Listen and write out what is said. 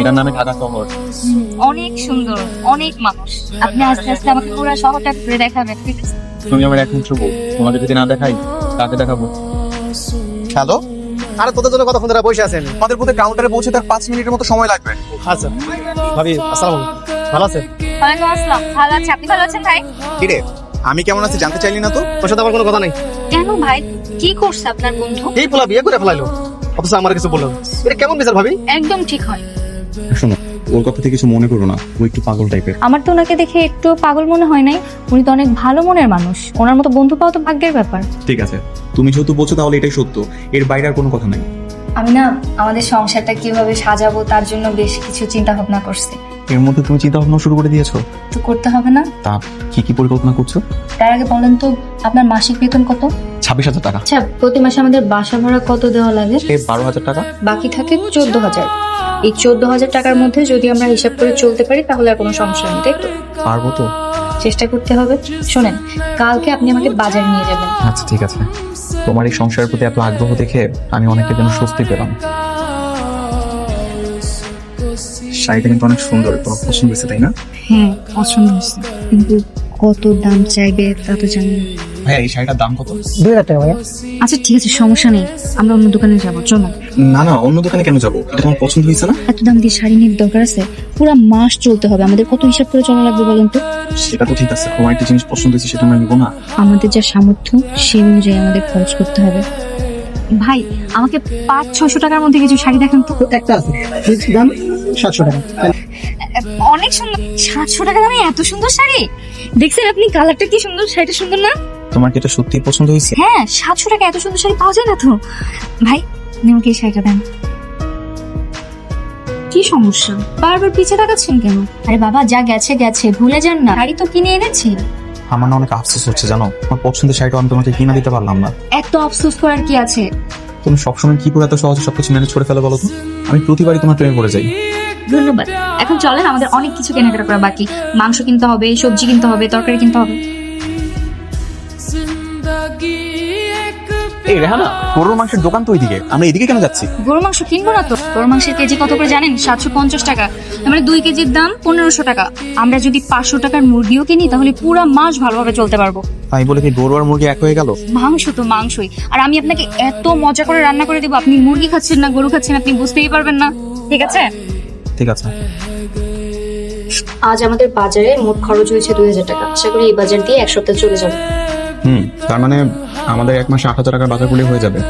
এটার নামে ঢাকা শহর। অনেক সুন্দর অনেক মানুষ। আপনি আস্তে আস্তে আমাকে পুরো শহরটা ঘুরে দেখাবেন ঠিক আছে? তুমি আমার একমাত্র বউ তোমাকে যদি না দেখাই কাকে দেখাবো? হ্যালো? আরে তোদের জন্য কতক্ষণ ধরে বসে আছেন? আমাদের কাউন্টারে পৌঁছে তার পাঁচ মিনিটের মতো সময় লাগবে। আচ্ছা ভাবি আসসালাম ভালো আছেন? ওয়ালাইকুম আসসালাম। ভালো আছে। আপনি ভালো আছেন ভাই? কিরে আমি কেমন আছি জানতে চাইলি না তো? তোর সাথে আমার কোনো কথা নেই? কেন ভাই? কি করছে আপনার বন্ধু? এই পোলা বিয়ে করে ফেলাইলো। অথচ আমার কিছু বলল এটা কেমন বিচার ভাবি? একদম ঠিক হয়। শোনো ওর কথা থেকে কিছু মনে করো না। ও একটু পাগল টাইপের আমার তো ওনাকে দেখে একটু পাগল মনে হয় নাই। উনি তো অনেক ভালো মনের মানুষ। ওনার মতো বন্ধু পাওয়া তো ভাগ্যের ব্যাপার। ঠিক আছে। তুমি যেহেতু বলছো তাহলে এটাই সত্য। এর বাইরে আর কোনো কথা নাই। আমি না আমাদের সংসারটা কীভাবে সাজাবো তার জন্য বেশ কিছু চিন্তা ভাবনা করছি। এর মধ্যে তুমি চিন্তা ভাবনা শুরু করে দিয়েছ? তো করতে হবে না। তা কি কি পরিকল্পনা করছ? তার আগে বলেন তো আপনার মাসিক বেতন কত? ছাব্বিশ হাজার টাকা। আচ্ছা প্রতি মাসে আমাদের বাসা ভাড়া কত দেওয়া লাগে? বারো হাজার টাকা। বাকি থাকে চোদ্দ হাজার। এই চোদ্দ হাজার টাকার মধ্যে যদি আমরা হিসাব করে চলতে পারি তাহলে আর কোনো সমস্যা নেই তাই তো? পারব তো। চেষ্টা করতে হবে। শোনেন কালকে আপনি আমাকে বাজার নিয়ে যাবেন। আচ্ছা ঠিক আছে। তোমার এই সংসারের প্রতি এত আগ্রহ দেখে আমি অনেকটা যেন স্বস্তি পেলাম। শাড়িটা কিন্তু অনেক সুন্দর তোমার পছন্দ হয়েছে তাই না? হ্যাঁ পছন্দ হয়েছে। কিন্তু কত দাম চাইবে তা তো জানি না। ভাইয়া এই শাড়িটার দাম কত? দুই হাজার টাকা ভাইয়া। আচ্ছা ঠিক আছে সমস্যা নেই। আমরা অন্য দোকানে যাব চলো। না না অন্য দোকানে কেন যাব? এটা তোমার পছন্দ হয়েছে না? এত দাম দিয়ে শাড়ি নিয়ে দরকার আছে? পুরো মাস চলতে হবে। আমাদের কত হিসাব করে চলা লাগবে বলেন তো? সেটা তো ঠিক আছে তোমার একটা জিনিস পছন্দ হয়েছে সেটা আমরা নিবো না। আমাদের যা সামর্থ্য সেই অনুযায়ী আমাদের খরচ করতে হবে। ভাই আমাকে পাঁচ ছশো টাকার মধ্যে কিছু শাড়ি দেখান তো। একটা আছে। দাম। সাতশো টাকা। অনেক সুন্দর। সাতশো টাকা দামে এত সুন্দর শাড়ি? দেখছেন আপনি কালারটা কি সুন্দর? শাড়িটা সুন্দর না? তোমার কি এটা সত্যি পছন্দ হয়েছে? হ্যাঁ সাতশো টাকা এত সুন্দর শাড়ি পাওয়া যায় না তো? ভাই আমাকে এই শাড়িটা দেন। কি সমস্যা? বারবার পিছিয়ে তাকাচ্ছেন কেন? আরে বাবা যা গেছে গেছে ভুলে যান না। শাড়ি তো কিনে এনেছি। আমার না অনেক আফসোস হচ্ছে জানো? আমার পছন্দের শাড়িটা আমি তোমাকে কিনা দিতে পারলাম না। এত আফসোস করার কি আছে? তুমি সবসময় কি করে এত সহজে সবকিছু ম্যানেজ করে ফেলে বলো তো? আমি প্রতিবারই তোমার প্রেমে পড়ে যাই। ধন্যবাদ। এখন চলেন আমাদের অনেক কিছু কেনাকাটা করা বাকি। মাংস কিনতে হবে সবজি কিনতে হবে তরকারি কিনতে হবে। এই রেহানা গরুর মাংসের দোকান তো ওইদিকে। আমরা এদিকে কেন যাচ্ছি? গরু মাংস কিনবো না তো? গরু মাংসের কেজি কত করে জানেন? সাতশো পঞ্চাশ টাকা। মানে দুই কেজির দাম পনেরোশো টাকা। আমরা যদি পাঁচশো টাকার মুরগিও কিনি তাহলে পুরো মাস ভালোভাবে চলতে পারব। তাই বলে কি গরু আর মুরগি এক হয়ে গেল। মাংস তো মাংসই। আর আমি আপনাকে এত মজা করে রান্না করে দেবো। আপনি মুরগি খাচ্ছেন না গরু খাচ্ছেন আপনি বুঝতেই পারবেন না। ঠিক আছে? ঠিক আছে। আজ আমাদের বাজারে মোট খরচ হয়েছে দুই হাজার টাকা। আশা করি এই বাজার দিয়ে এক সপ্তাহ চলে যাবে। হুম তার মানে আমাদের এক মাসে আট হাজার টাকার বাজার করলে হয়ে যাবে।